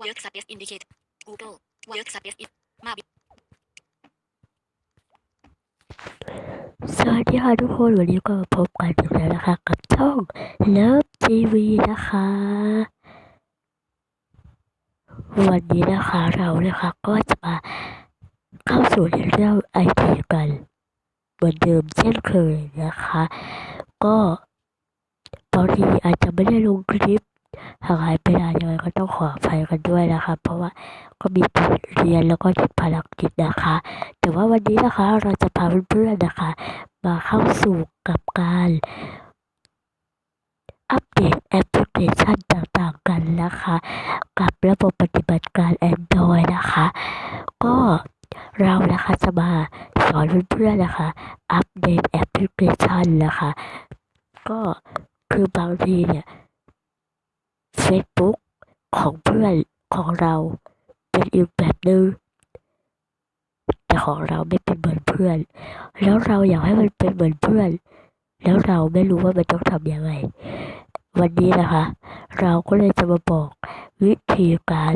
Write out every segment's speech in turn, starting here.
Workspace Indicate Google Workspace มาบิสวัสดีค่ะทุกคนวันนี้ก็มาพบกันอีกแล้วนะคะ กับช่อง Love TV นะคะ วันนี้นะคะเรานะคะก็จะมาเข้าสู่เรื่องไอทีกันเหมือนเดิมเช่นเคยนะคะ ก็ตอนนี้อาจจะไม่ได้ลงคลิป หากหายไปนานยังไงก็ต้องขออภัยกันด้วยนะคะ เพราะว่าก็มีเรียนแล้วก็ติดภารกิจนะคะ แต่ว่าวันนี้นะคะเราจะพาเพื่อนๆนะคะ มาเข้าสู่กับการอัปเดตแอปพลิเคชันต่างๆกันนะคะ กับระบบปฏิบัติการ Android นะคะ ก็เรานะคะจะมาสอนเพื่อนๆนะคะ อัปเดตแอปพลิเคชันนะคะ ก็คือบางทีเนี่ย Facebook ของเพื่อนของเราเป็นอีกแบบหนึ่งแต่ของเราไม่เป็นเหมือนเพื่อน แล้วเราอยากให้มันเป็นเหมือนเพื่อน แล้วเราไม่รู้ว่ามันต้องทำยังไง วันนี้นะคะ เราก็เลยจะมาบอกวิธีการ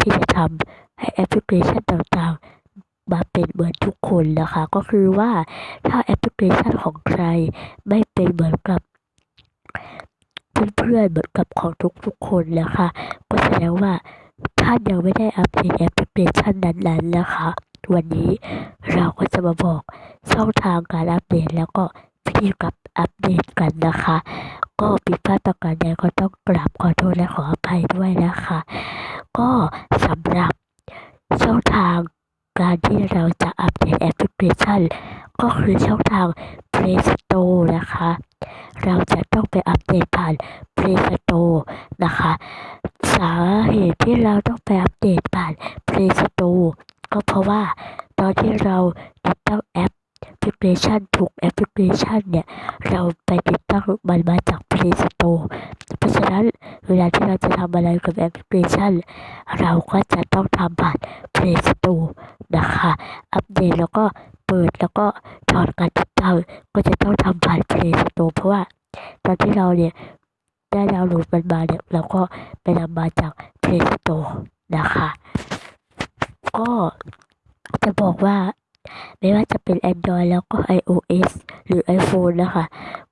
ที่จะทำให้แอปพลิเคชันต่างๆ มาเป็นเหมือนทุกคนนะคะ ก็คือว่าถ้าแอปพลิเคชันของใครไม่เป็นเหมือนกับ เพื่อนๆเหมือนกับของทุกๆคนนะคะ ก็แสดงว่าท่านยังไม่ได้อัปเดตแอปพลิเคชันนั้นๆนะคะ วันนี้เราก็จะมาบอกช่องทางการอัปเดตแล้วก็วิธีการอัปเดตกันนะคะ ก็ผิดพลาดประการใดก็ต้องกราบขอโทษและขออภัยด้วยนะคะ ก็สำหรับช่องทางการที่เราจะอัปเดตแอปพลิเคชัน ก็คือช่องทาง Play Store นะคะ เราจะต้องไปอัปเดตผ่าน Play Store นะคะ สาเหตุที่เราต้องไปอัปเดตผ่าน Play Store ก็เพราะว่าตอนที่เราติดตั้งแอปพลิเคชันทุกแอปพลิเคชันเนี่ย เราไปติดตั้งมันมาจาก Play Store เพราะฉะนั้นเวลาที่เราจะทำอะไรกับแอป พลิเคชัน เราก็จะต้องทำผ่าน Play Store นะคะ อัปเดตแล้วก็เปิดแล้วก็ถอดการติดตั้งก็จะต้องทำผ่าน Play Store เพราะว่าตอนที่เราเนี่ยได้ดาวน์โหลดมันมาเนี่ยเราก็ไปนำมาจาก Play Store นะคะ ก็จะบอกว่าไม่ว่าจะเป็น Android แล้วก็ iOS หรือ iPhone นะคะ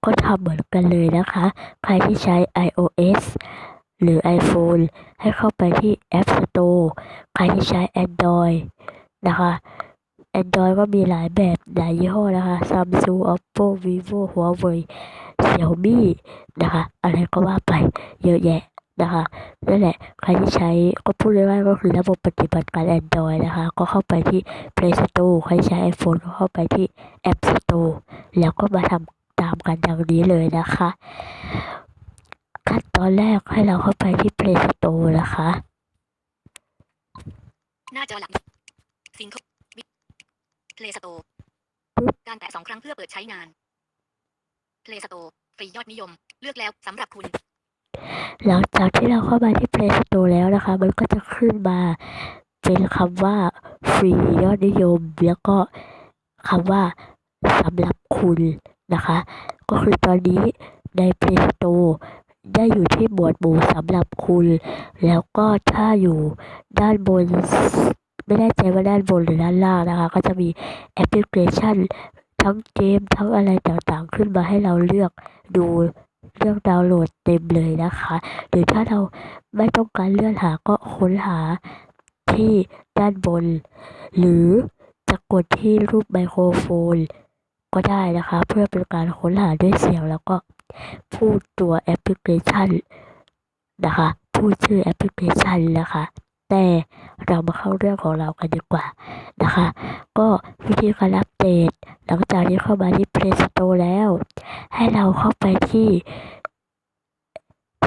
ก็ทำเหมือนกันเลยนะคะ ใครที่ใช้ iOS หรือ iPhone ให้เข้าไปที่ App Store ใครที่ใช้ Android นะคะ Android ก็มีหลายแบบหลายยี่ห้อนะคะ Samsung Oppo Vivo Huawei Xiaomi นะคะ อะไรก็ว่าไปเยอะแยะนะคะนั่นแหละใครที่ใช้ก็พูดได้ว่าก็คือระบบปฏิบัติการ Android นะคะ ก็เข้าไปที่ Play Store ใครใช้ iPhone ก็เข้าไปที่ App Store แล้วก็มาทำตามกันดังนี้เลยนะคะ ขั้นตอนแรกให้เราเข้าไปที่ Play Store นะคะ หน้าจอหลักซิงค์ Play Store การแตะสองครั้งเพื่อเปิดใช้งาน Play Store ฟรียอดนิยม เลือกแล้วสำหรับคุณ หลังจากที่เราเข้ามาที่ Play Store แล้วนะคะ มันก็จะขึ้นมาเป็นคำว่า ฟรียอดนิยม แล้วก็คำว่าสำหรับคุณนะคะ ก็คือตอนนี้ใน Play Store ได้อยู่ที่หมวดหมู่สำหรับคุณ แล้วก็ถ้าอยู่ด้านบน ไม่แน่ใจว่าด้านบนหรือด้านล่างนะคะ ก็จะมีแอปพลิเคชัน ทั้งเกมทั้งอะไรต่างๆ ขึ้นมาให้เราเลือกดูเลือกดาวน์โหลดเต็มเลยนะคะ หรือถ้าเราไม่ต้องการเลื่อนหาก็ค้นหาที่ด้านบน หรือจะกดที่รูปไมโครโฟน ก็ได้นะคะ เพื่อเป็นการค้นหาด้วยเสียงแล้วก็พูดตัวแอปพลิเคชันนะคะพูดชื่อแอปพลิเคชันนะคะแต่เรามาเข้าเรื่องของเรากันดีกว่านะคะ ก็วิธีการอัปเดต หลังจากที่เข้ามาที่ Play Store แล้ว ให้เราเข้าไปที่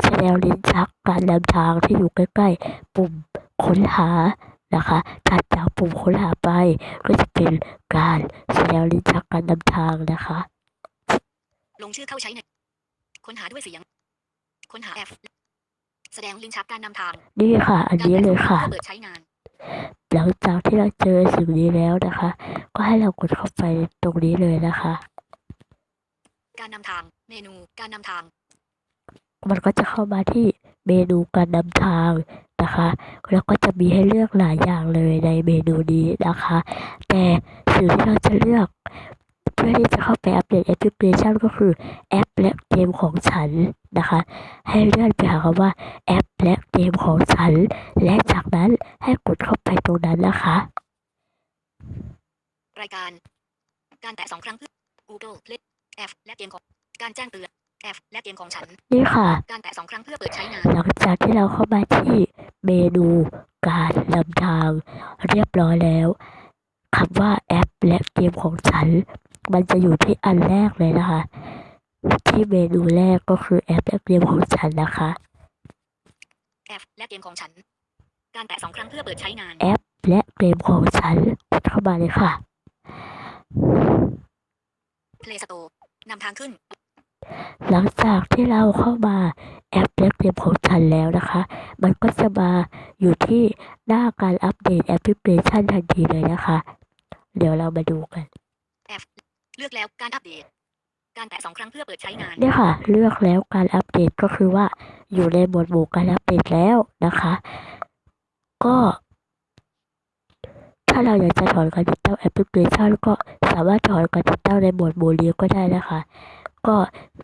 แสดงลิ้นชักการนำทางที่อยู่ใกล้ๆ ปุ่มค้นหา นะคะถัดจากปุ่มค้นหาไปก็จะเป็นการแสดงลิ้นชักการนำทางนะคะ ลงชื่อเข้าใช้ในค้นหาด้วยเสียง ค้นหาแอปแสดงลิงก์ชักการนำทาง นี่ค่ะ อันการนี้แตะเลสอยงครั้งค่ะเพื่อเปิดใช้งานหลังจากที่เราเจอสิ่งนี้แล้วนะคะ ก็ให้เรากดเข้าไปตรงนี้เลยนะคะ การนำทางเมนูการนำทาง มันก็จะเข้ามาที่เมนูการนำทาง นะคะแล้วก็จะมีให้เลือกหลายอย่างเลยในเมนูนี้นะคะ แต่สิ่งที่เราจะเลือกเพื่อที่จะเข้าไปอัปเดตแอปพลิเคชันก็คือแอปและเกมของฉันนะคะ ให้เลื่อนไปหาคำว่าแอปและเกมของฉัน และจากนั้นให้กดเข้าไปตรงนั้นนะคะ รายการ การแตะสองครั้งเพื่อ Google Play F และเกมของการแจ้งเตือน F และเกมของฉัน นี่ค่ะ การแตะสองครั้งเพื่อเปิดใช้งาน หลังจากที่เราเข้ามาที่เมนูการนำทางเรียบร้อยแล้วคำว่าแอปและเกมของฉัน มันจะอยู่ที่อันแรกเลยนะคะ ที่เมนูแรกก็คือแอปและเกมของฉันนะคะ F และเกมของฉัน การแตะสองครั้งเพื่อเปิดใช้งานแอปและเกมของฉันกดเข้ามาเลยค่ะ Play Store นำทางขึ้น หลังจากที่เราเข้ามาแอปและเกมของฉันแล้วนะคะ มันก็จะมาอยู่ที่หน้าการอัปเดตแอปพลิเคชันทันทีเลยนะคะ เดี๋ยวเรามาดูกัน F เลือกแล้วการอัปเดต การแตะสองครั้งเพื่อเปิดใช้งานเนี่ยค่ะ เลือกแล้วการอัปเดตก็คือว่าอยู่ในหมวดหมู่การอัปเดตแล้วนะคะ ก็ ถ้าเราอยากจะถอนการติดตั้งแอปพลิเคชันก็สามารถถอนการติดตั้งในหมวดหมู่นี้ก็ได้นะคะ ก็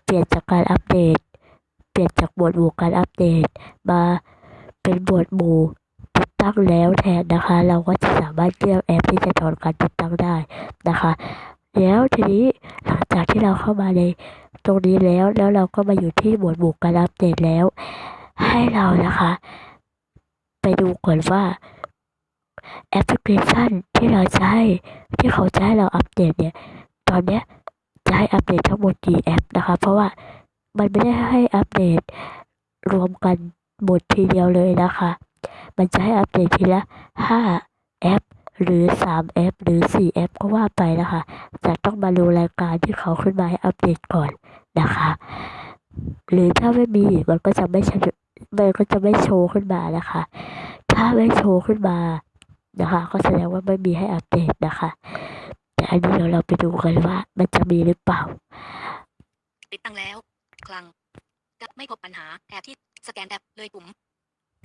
เปลี่ยนจากการอัปเดต เปลี่ยนจากหมวดหมู่การอัปเดต มาเป็นหมวดหมู่ติดตั้งแล้วแทนนะคะ เราก็จะสามารถเลือกแอปที่จะถอนการติดตั้งได้นะคะ แล้วทีนี้หลังจากที่เราเข้ามาในตรงนี้แล้วแล้วเราก็มาอยู่ที่หมวดหมู่การอัปเดตแล้ว ให้เรานะคะ ไปดูก่อนว่าแอปพลิเคชันที่เราจะให้ที่เขาจะให้เราอัปเดตเนี่ย ตอนเนี้ย จะให้อัปเดตทั้งหมดกี่แอปนะคะ เพราะว่ามันไม่ได้ให้อัปเดตรวมกันหมดทีเดียวเลยนะคะ มันจะให้อัปเดตทีละห้าแอป หรือสามแอป หรือสี่แอป ก็ว่าไปนะคะ จะต้องมาดูรายการที่เขาขึ้นมาให้อัปเดตก่อนนะคะ หรือถ้าไม่มีมันก็จะไม่มันก็จะไม่โชว์ขึ้นมานะคะ ถ้าไม่โชว์ขึ้นมานะคะ ก็แสดงว่าไม่มีให้อัปเดตนะคะ แต่อันนี้เดี๋ยวเราไปดูกันว่า มันจะมีหรือเปล่า ติดตั้งแล้ว คลังจะไม่พบปัญหาแอปที่สแกนแอปเลยปุ่ม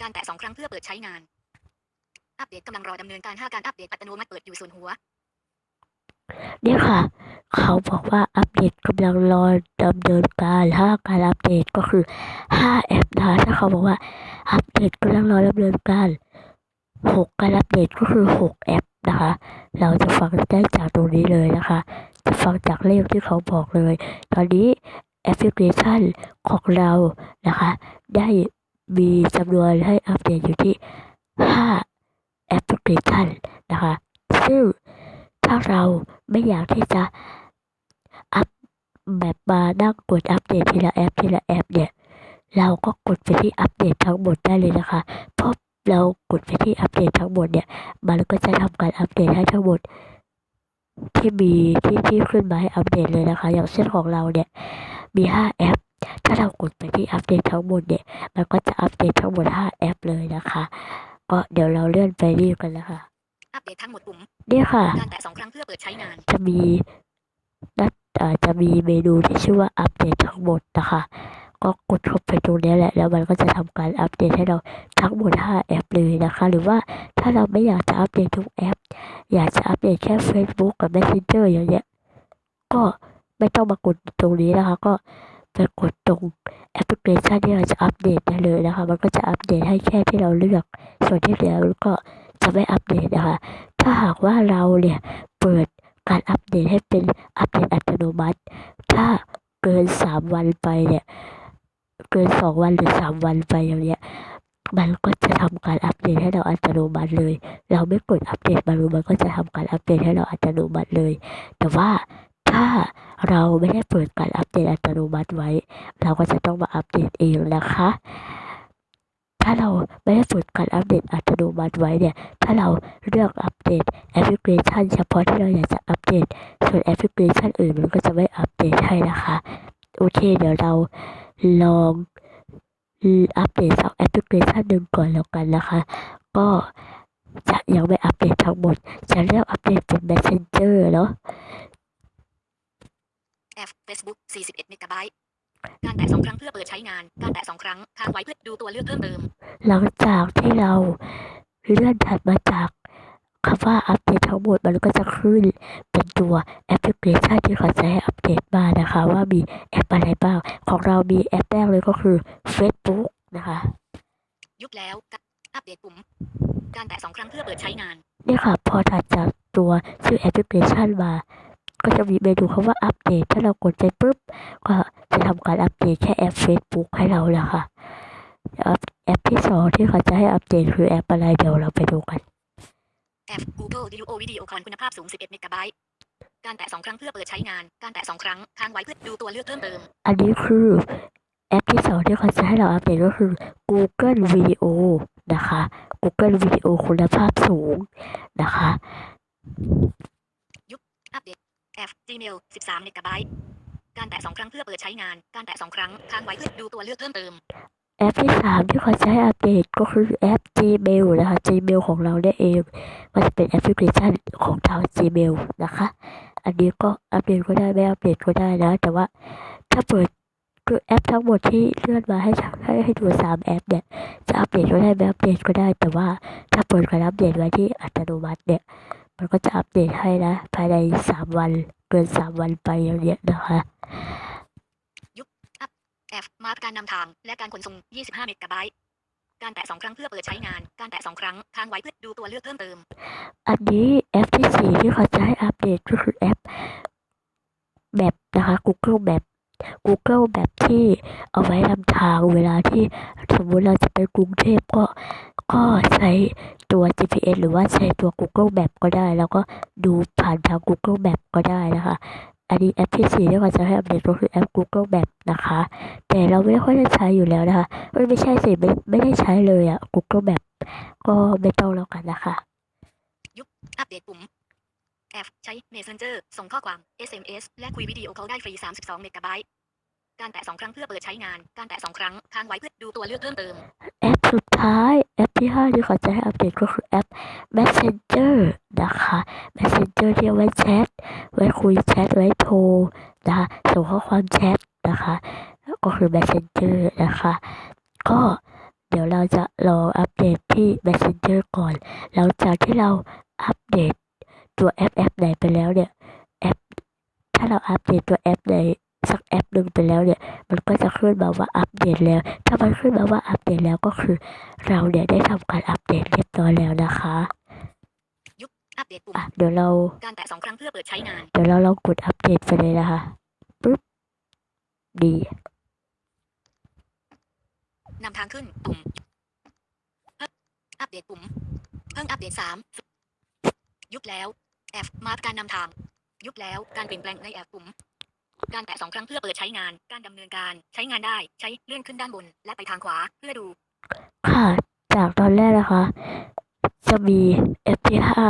การแตะสองครั้งเพื่อเปิดใช้งาน อัปเดตกำลังรอดำเนินการห้าการอัปเดตอัตโนมัติเปิดอยู่ส่วนหัว เนี่ยค่ะ เขาบอกว่าอัปเดตกำลังรอดำเนินการถ้าการอัปเดตก็คือ5แอปนะคะถ้าเขาบอกว่าอัปเดตกำลังรอดำเนินการ6การอัปเดตก็คือ 6 แอป นะคะ เราจะฟังได้จากตรงนี้เลยนะคะ จะฟังจากเลขที่เขาบอกเลย ตอนนี้แอปพลิเคชันของเรานะคะ ได้มีจำนวนให้อัปเดตอยู่ที่ 5 แอปพลิเคชันนะคะ ซึ่งถ้าเราไม่อยากที่จะอัพแบบมานั่งกดอัปเดตทีละแอปทีละแอปเนี่ย เราก็กดไปที่อัปเดตทั้งหมดได้เลยนะคะ เพราะ เรากดไปที่อัปเดตทั้งหมดเนี่ย มันก็จะทำการอัปเดตให้ทั้งหมด ที่มีที่ที่ขึ้นมาให้อัปเดตเลยนะคะ อย่างเช่นของเราเนี่ย มีห้าแอป ถ้าเรากดไปที่อัปเดตทั้งหมดเนี่ย มันก็จะอัปเดตทั้งหมดห้าแอปเลยนะคะ ก็เดี๋ยวเราเลื่อนไปนี่กันนะคะอัปเดตทั้งหมดปุ่มเนี่ยค่ะการแตะสองครั้งเพื่อเปิดใช้งาน จะมีนัดเอ่อจะมีเมนูที่ชื่อว่าอัปเดตทั้งหมดนะคะ ก็กดเข้าไปตรงนี้แหละ แล้วมันก็จะทำการอัปเดตให้เราทั้งหมด5แอปเลยนะคะ หรือว่าถ้าเราไม่อยากจะอัปเดตทุกแอป อยากจะอัปเดตแค่ Facebook กับ Messenger อย่างเงี้ยก็ไม่ต้องมากดตรงนี้นะคะ ก็ไปกดตรงแอปพลิเคชันที่เราจะอัปเดตได้เลยนะคะ มันก็จะอัปเดตให้แค่ที่เราเลือก ส่วนที่เหลือก็จะไม่อัปเดตนะคะ ถ้าหากว่าเราเนี่ยเปิดการอัปเดตให้เป็นอัปเดตอัตโนมัติ ถ้าเกินสามวันไปเนี่ย เกินสองวันหรือสามวันไปอย่างเนี้ยมันก็จะทำการอัปเดตให้เราอัตโนมัติเลย เราไม่กดอัปเดตมาดูมันก็จะทำการอัปเดตให้เราอัตโนมัติเลย แต่ว่าถ้าเราไม่ได้เปิดการอัปเดตอัตโนมัติไว้ เราก็จะต้องมาอัปเดตเองนะคะ ถ้าเราไม่ได้เปิดการอัปเดตอัตโนมัติไว้เนี่ย ถ้าเราเลือกอัปเดตแอปพลิเคชันเฉพาะที่เราอยากจะอัปเดต ส่วนแอปพลิเคชันอื่นมันก็จะไม่อัปเดตให้นะคะ โอเค เดี๋ยวเรา ลองอัปเดตสักแอปพลิเคชันหนึ่งก่อนแล้วกันนะคะ ก็จะยังไม่อัปเดตทั้งหมด จะเลือกอัปเดตเป็น Messenger เนาะ F Facebook 41เมกะไบต์การแตะสองครั้งเพื่อเปิดใช้งาน การแตะสองครั้งค้างไว้เพื่อดูตัวเลือกเพิ่มเติม หลังจากที่เราเลื่อนถัดมาจาก คำว่าอัปเดตทั้งหมดมันก็จะขึ้นเป็นตัวแอปพลิเคชันที่เขาจะให้อัปเดตมานะคะ ว่ามีแอปอะไรบ้าง ของเรามีแอปแรกเลยก็คือ Facebook นะคะ ยุบแล้วกะอัปเดตปุ่ม การแตะสองครั้งเพื่อเปิดใช้งานนี่ค่ะ พอถัดจากตัวชื่อแอปพลิเคชันมา ก็จะมีเมนูคำว่าอัปเดต ถ้าเรากดไปปุ๊บ ก็จะทำการอัปเดตแค่แอป Facebook ให้เราแหละค่ะแอปแอปที่สองที่เขาจะให้อัปเดตคือแอปอะไรเดี๋ยวเราไปดูกัน แอป Google Duo วิดีโอคอลคุณภาพสูง 11 เมกะไบต์การแตะสองครั้งเพื่อเปิดใช้งาน การแตะสองครั้งค้างไว้เพื่อดูตัวเลือกเพิ่มเติม อันนี้คือแอปที่สองที่เขาจะให้เราอัปเดตก็คือ Google Video นะคะ Google Video คุณภาพสูงนะคะอัปเดตแอป Gmail 13เมกะไบต์การแตะสองครั้งเพื่อเปิดใช้งาน การแตะสองครั้งค้างไว้เพื่อดูตัวเลือกเพิ่มเติม แอปที่สามที่เขาจะให้อัปเดตก็คือแอป Gmail นะคะ Gmail ของเราได้เอง มันจะเป็นแอปพลิเคชันของทาง Gmail นะคะ อันนี้ก็อัปเดตก็ได้ไม่อัปเดตก็ได้นะ แต่ว่าถ้าเปิดคือแอปทั้งหมดที่เลื่อนมาให้ให้ให้ดูสามแอปเนี่ย จะอัปเดตก็ได้ไม่อัปเดตก็ได้ แต่ว่าถ้าเปิดการอัปเดตไว้ที่อัตโนมัติเนี่ย มันก็จะอัปเดตให้นะ ภายในสามวันเกินสามวันไปอย่างเงี้ยนะคะ แอปมาร์กการนำทาง และการขนส่ง 25 เมกะไบต์การแตะสองครั้งเพื่อเปิดใช้งาน การแตะสองครั้งค้างไว้เพื่อดูตัวเลือกเพิ่มเติม อันนี้แอปที่สี่ที่เขาจะให้อัปเดตก็คือแอปแบบนะคะ Google แบบ Google แบบที่เอาไว้นำทางเวลาที่สมมติเราจะไปกรุงเทพก็ก็ใช้ตัว GPS หรือว่าใช้ตัว Google แบบก็ได้ แล้วก็ดูผ่านทาง Google แบบก็ได้นะคะ อันนี้แอปที่สี่ที่เขาจะให้อัปเดตก็คือแอป Google Map นะคะ แต่เราไม่ค่อยได้ใช้อยู่แล้วนะคะไม่ไม่ใช่สิไม่ไม่ได้ใช้เลยอะ Google Map ก็ไม่ต้องแล้วกันนะคะ ยุบอัปเดตปุ่มแอปใช้ Messenger ส่งข้อความ SMS และคุยวิดีโอคอลได้ฟรี 32 เมกะไบต์ การแตะสองครั้งเพื่อเปิดใช้งาน การแตะสองครั้งค้างไว้เพื่อดูตัวเลือกเพิ่มเติม แอปสุดท้าย แอปที่ห้าที่ขาจะให้อัปเดตก็คือแอป Messenger นะคะ Messenger ที่ไว้แชท ไว้คุยแชท ไว้โทรนะคะส่งข้อความแชทนะคะ ก็คือ Messenger นะคะ ก็เดี๋ยวเราจะรออัปเดตที่ Messenger ก่อน หลังจากที่เราอัปเดตตัวแอปแอปไหนไปแล้วเนี่ย แอป ถ้าเราอัปเดตตัวแอปไหน สักแอปหนึ่งไปแล้วเนี่ย มันก็จะขึ้นมาว่าอัปเดตแล้ว ถ้ามันขึ้นมาว่าอัปเดตแล้วก็คือ เราเนี่ยได้ทำการอัปเดตเรียบร้อยแล้วนะคะอัปเดตปุ่มอะเดี๋ยวเราการแตะสองครั้งเพื่อเปิดใช้งานเดี๋ยวเราลองกดอัปเดตไปเลยนะคะปุ๊บดีนำทางขึ้นปุ่มเพิ่มอัปเดตปุ่มเพิ่งอัปเดตสามยุบแล้วแอปมาร์กการนำทาง ยุบแล้วการเปลี่ยนแปลงในแอปปุ่ม การแตะสองครั้งเพื่อเปิดใช้งาน การดำเนินการใช้งานได้ ใช้เลื่อนขึ้นด้านบน และไปทางขวาเพื่อดู ค่ะ จากตอนแรกนะคะ จะมีแอปที่ห้า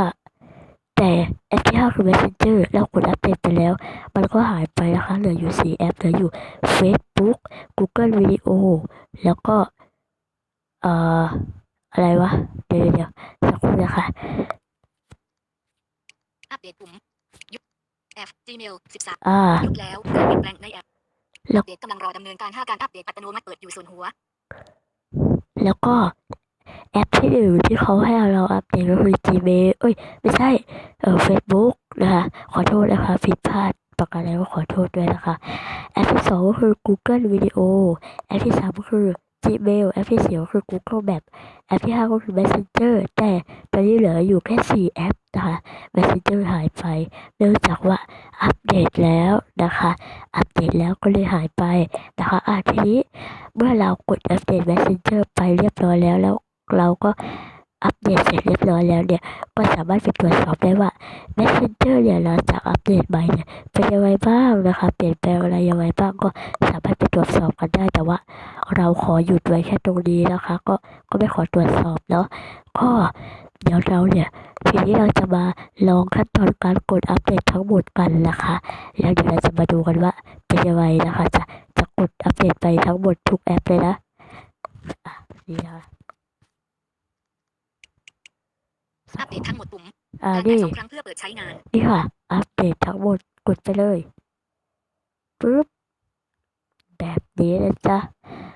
แต่แอปที่ห้าคือ Messenger เรากดอัปเดตไปแล้ว มันก็หายไปนะคะเหลืออยู่สี่แอปเหลืออยู่ Facebook Google Video แล้วก็ เอ่อ อะไรวะ เดี๋ยวเดี๋ยวเดี๋ยวสักครู่นะคะ อัปเดตปุ่มยุ บแอป Gmail 13อ่ายุบแล้วการเปลี่ยนแปลงในแอปแล้ว อัปเดตกำลังรอดำเนินการ5การอัปเดตอัตโนมัติเปิดอยู่ส่วนหัว แล้วก็แอปที่หนึ่งที่เขาให้เราอัปเดตก็คือ Gmail เอ้ย ไม่ใช่ เออ Facebook นะคะ ขอโทษนะคะผิดพลาดประการใดก็ขอโทษด้วยนะคะ แอปที่สองก็คือ Google Video แอปที่สามก็คือ Gmail แอปที่สี่ก็คือ Google Map แอปที่ห้าก็คือ Messenger แต่ตอนนี้เหลืออยู่แค่สี่แอปนะคะ Messenger หายไปเนื่องจากว่าอัปเดตแล้วนะคะ อัปเดตแล้วก็เลยหายไปนะคะอะทีนี้เมื่อเรากดอัปเดต Messenger ไปเรียบร้อยแล้วแล้วเราก็ อัปเดตเสร็จเรียบร้อยแล้วเนี่ย ก็สามารถไปตรวจสอบได้ว่า Messenger เนี่ยเราจากอัปเดตใหม่เนี่ยเป็นยังไงบ้างนะคะเปลี่ยนแปลงอะไรยังไงบ้างก็สามารถไปตรวจสอบกันได้แต่ว่า เราขอหยุดไว้แค่ตรงนี้นะคะ ก็ก็ไม่ขอตรวจสอบเนาะก็เดี๋ยวเราเนี่ยทีนี้เราจะมาลองขั้นตอนการกดอัปเดตทั้งหมดกันนะคะ แล้วเดี๋ยวเราจะมาดูกันว่าเป็นยังไงนะคะ จะจะกดอัปเดตไปทั้งหมดทุกแอปเลยนะอะนี่นะคะ อัปเดตทั้งหมดปุ่มอ่าการแตะนี่สองครั้งเพื่อเปิดใช้งาน นี่ค่ะ อัปเดตทั้งหมดกดไปเลยปึ๊บแบบนี้นะจ๊ะ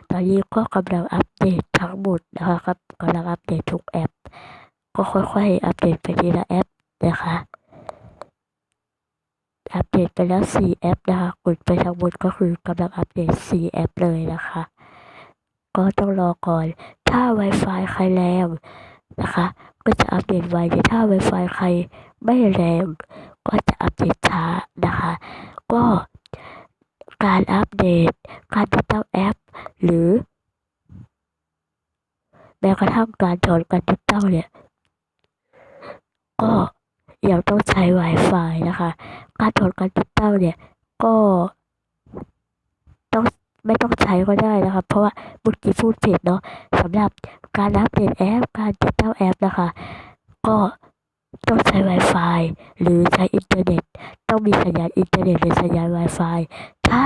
ตอนนี้ก็กำลังอัปเดตทั้งหมดนะคะครับกำลังอัปเดตทุกแอป ก็ค่อยๆอัปเดตไปทีละแอปนะคะ อัปเดตไปแล้วสี่แอปนะคะกดไปทั้งหมดก็คือกำลังอัปเดตสี่แอปเลยนะคะ ก็ต้องรอก่อน ถ้า Wi-Fi ใครแรงนะคะ ก็จะอัปเดตไวแต่ถ้า Wi-Fi ใครไม่แรง ก็จะอัปเดตช้านะคะ ก็การอัปเดต การติดตั้งแอป หรือ แม้กระทั่งการถอนการติดตั้งเนี่ย ก็ยังต้องใช้ Wi-Fi นะคะ การถอนการติดตั้งเนี่ย ก็ต้องไม่ต้องใช้ก็ได้นะคะ เพราะว่าเมื่อกี้พูดผิดเนาะสำหรับการอัปเดตแอป การติดตั้งแอปนะคะ ก็ต้องใช้ Wi-Fi หรือใช้อินเทอร์เน็ต ต้องมีสัญญาณอินเทอร์เน็ตหรือสัญญาณ Wi-Fi ถ้า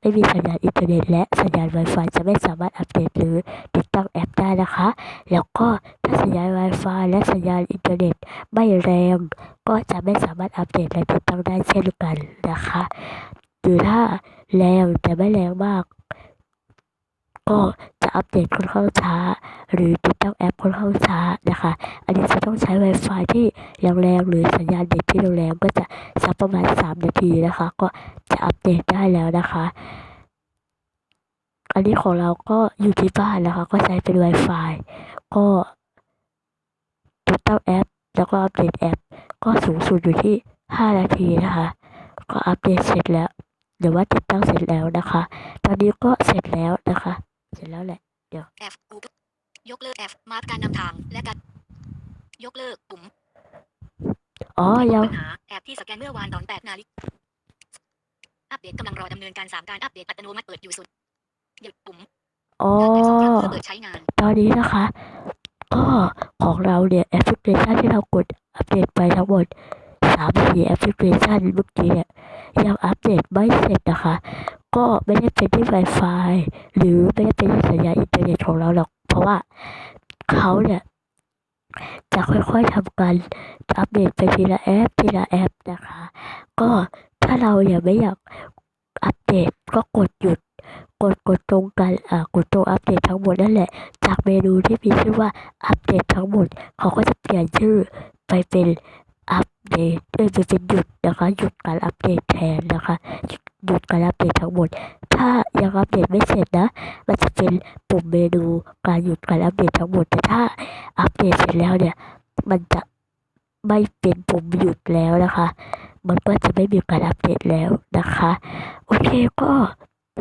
ไม่มีสัญญาณอินเทอร์เน็ตและสัญญาณ Wi-Fi จะไม่สามารถอัปเดตหรือติดตั้งแอปได้นะคะ แล้วก็ ถ้าสัญญาณ Wi-Fi และสัญญาณอินเทอร์เน็ตไม่แรง ก็จะไม่สามารถอัปเดตและติดตั้งได้เช่นกันนะคะ หรือถ้าแรงแต่ไม่แรงมาก ก็จะอัปเดตค่อนข้างช้า หรือติดตั้งแอปค่อนข้างช้านะคะ อันนี้จะต้องใช้ Wi-Fi ที่แรงๆหรือสัญญาณเน็ตที่แรงๆก็จะสักประมาณ 3 นาทีนะคะ ก็จะอัปเดตได้แล้วนะคะอันนี้ของเราก็อยู่ที่บ้านนะคะ ก็ใช้เป็น Wi-Fi ก็ ติดตั้งแอปแล้วก็อัปเดตแอป ก็สูงสุดอยู่ที่ 5 นาทีนะคะ ก็อัปเดตเสร็จแล้วหรือว่าติดตั้งเสร็จแล้วนะคะ ตอนนี้ก็เสร็จแล้วนะคะ เสร็จแล้วแหละแอป Google ยกเลิกแอปมาร์กการนำทางและการยกเลิกปุ่มอ๋อยังปัญหาแอปที่สแกนเมื่อวานตอน8นาฬิกาอัปเดตกำลังรอดำเนินการ3การอัปเดตอัตโนมัติเปิดอยู่สุดหยุดปุ่มอ๋อการแตะสองครั้งเพื่อเปิดใช้งาน ตอนนี้นะคะ ก็ ของเราเนี่ยแอปพลิเคชันที่เรากดอัปเดตไปทั้งหมดสามสี่แอปพลิเคชันเมื่อกี้เนี่ยยังอัปเดตไม่เสร็จนะคะ ก็ไม่ได้เป็นที่ Wi-Fi หรือไม่ได้เป็นที่สัญญาณอินเทอร์เน็ตของเราหรอก เพราะว่าเขาเนี่ยจะค่อยๆทำการอัปเดตไปทีละแอปทีละแอปนะคะ ก็ถ้าเราอยากไม่อยากอัปเดตก็กดหยุด กดกดตรงกันอ่ากดตรงอัปเดตทั้งหมดนั่นแหละ จากเมนูที่มีชื่อว่าอัปเดตทั้งหมด เขาก็จะเปลี่ยนชื่อไปเป็นอัปเดตเอ้ยไปเป็นหยุดนะคะหยุดการอัปเดตแทนนะคะหยุดหยุดการอัปเดตทั้งหมด ถ้ายังอัปเดตไม่เสร็จนะ มันจะเป็นปุ่มเมนูการหยุดการอัปเดตทั้งหมด แต่ถ้าอัปเดตเสร็จแล้วเนี่ย มันจะไม่เป็นปุ่มหยุดแล้วนะคะ มันก็จะไม่มีการอัปเดตแล้วนะคะ โอเคก็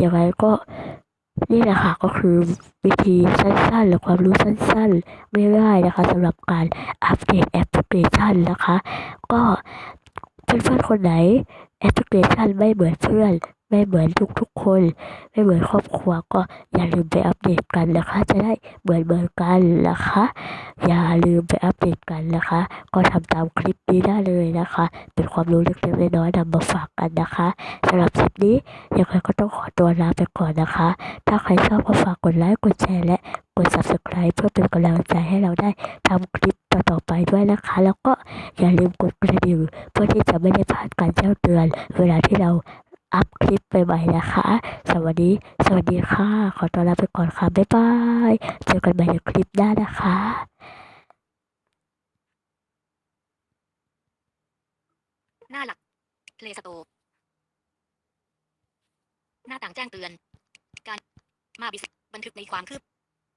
ยังไงก็นี่แหละค่ะก็คือวิธีสั้นๆ หรือความรู้สั้นๆง่ายๆนะคะสำหรับการอัปเดตแอปพลิเคชันนะคะ ก็เพื่อนๆคนไหนแอปพลิเคชันไม่เหมือนเพื่อน ไม่เหมือนทุกๆคน ไม่เหมือนครอบครัวก็อย่าลืมไปอัปเดตกันนะคะ จะได้เหมือนเหมือนกันนะคะ อย่าลืมไปอัปเดตกันนะคะ ก็ทำตามคลิปนี้ได้เลยนะคะ เป็นความรู้เล็กๆน้อยๆนำมาฝากกันนะคะสำหรับคลิปนี้ยังไงก็ต้องขอตัวลาไปก่อนนะคะ ถ้าใครชอบก็ฝากกดไลค์กดแชร์และกด subscribe เพื่อเป็นกำลังใจให้เราได้ทำคลิปต่อๆไปด้วยนะคะ แล้วก็อย่าลืมกดกระดิ่งเพื่อที่จะไม่ได้พลาดการแจ้งเตือน เวลาที่เรา อัพคลิปใหม่ๆนะคะ สวัสดี สวัสดีค่ะ ขอตัวลาไปก่อนค่ะ บ๊ายบาย เจอกันใหม่ในคลิปหน้านะคะหน้าหลักเพลสโตหน้าต่างแจ้งเตือน การมาบิสบันทึกในความคืบ